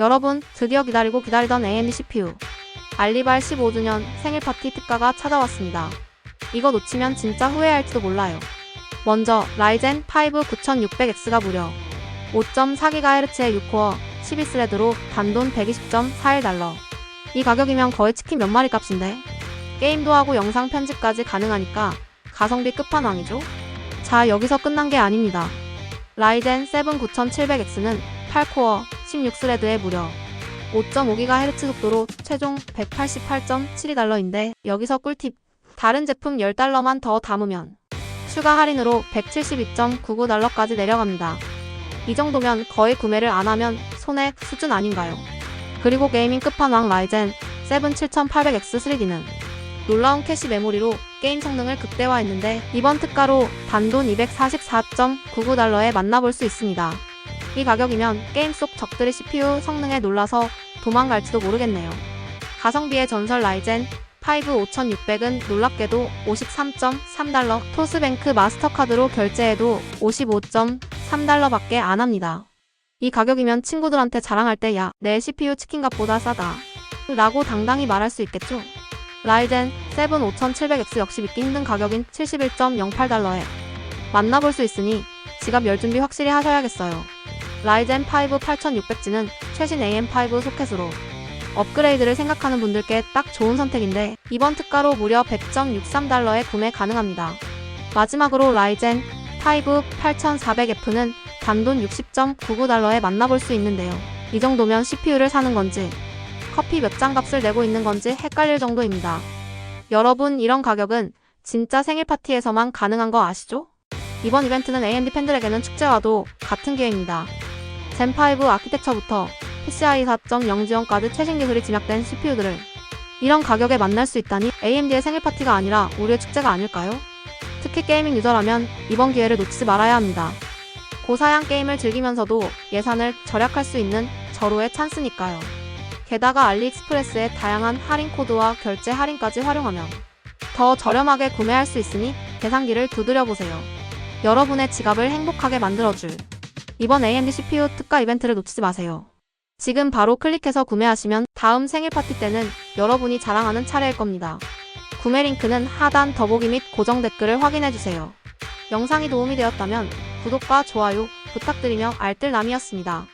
여러분, 드디어 기다리고 기다리던 AMD CPU. 알리발 15주년 생일 파티 특가가 찾아왔습니다. 이거 놓치면 진짜 후회할지도 몰라요. 먼저 라이젠 5 9600X가 무려 5.4GHz의 6코어 12스레드로 단돈 120.41달러. 이 가격이면 거의 치킨 몇 마리 값인데. 게임도 하고 영상 편집까지 가능하니까 가성비 끝판왕이죠? 자, 여기서 끝난 게 아닙니다. 라이젠 7 9700X는 8코어 16스레드에 무려 5.5GHz 속도로 최종 188.72달러인데 여기서 꿀팁 다른 제품 10달러만 더 담으면 추가 할인으로 172.99달러까지 내려갑니다. 이 정도면 거의 구매를 안 하면 손해 수준 아닌가요? 그리고 게이밍 끝판왕 라이젠 7 7800X 3D는 놀라운 캐시 메모리로 게임 성능을 극대화했는데 이번 특가로 단돈 244.99달러에 만나볼 수 있습니다. 이 가격이면 게임 속 적들의 CPU 성능에 놀라서 도망갈지도 모르겠네요. 가성비의 전설 라이젠 5 5600은 놀랍게도 53.3달러, 토스뱅크 마스터카드로 결제해도 55.3달러밖에 안 합니다. 이 가격이면 친구들한테 자랑할 때 야, 내 CPU 치킨값보다 싸다. 라고 당당히 말할 수 있겠죠? 라이젠 7 5700X 역시 믿기 힘든 가격인 71.08달러에 만나볼 수 있으니 지갑 열 준비 확실히 하셔야겠어요. 라이젠 5 8600G는 최신 AM5 소켓으로 업그레이드를 생각하는 분들께 딱 좋은 선택인데 이번 특가로 무려 100.63달러에 구매 가능합니다. 마지막으로 라이젠 5 8400F는 단돈 60.99달러에 만나볼 수 있는데요. 이 정도면 CPU를 사는 건지 커피 몇 잔 값을 내고 있는 건지 헷갈릴 정도입니다. 여러분 이런 가격은 진짜 생일 파티에서만 가능한 거 아시죠? 이번 이벤트는 AMD 팬들에게는 축제와도 같은 기회입니다. 젠5 아키텍처부터 PCI 4.0 지원까지 최신 기술이 집약된 CPU들을 이런 가격에 만날 수 있다니 AMD의 생일 파티가 아니라 우리의 축제가 아닐까요? 특히 게이밍 유저라면 이번 기회를 놓치지 말아야 합니다. 고사양 게임을 즐기면서도 예산을 절약할 수 있는 절호의 찬스니까요. 게다가 알리익스프레스의 다양한 할인 코드와 결제 할인까지 활용하면 더 저렴하게 구매할 수 있으니 계산기를 두드려 보세요. 여러분의 지갑을 행복하게 만들어줄 이번 AMD CPU 특가 이벤트를 놓치지 마세요. 지금 바로 클릭해서 구매하시면 다음 생일 파티 때는 여러분이 자랑하는 차례일 겁니다. 구매 링크는 하단 더보기 및 고정 댓글을 확인해주세요. 영상이 도움이 되었다면 구독과 좋아요 부탁드리며 알뜰남이었습니다.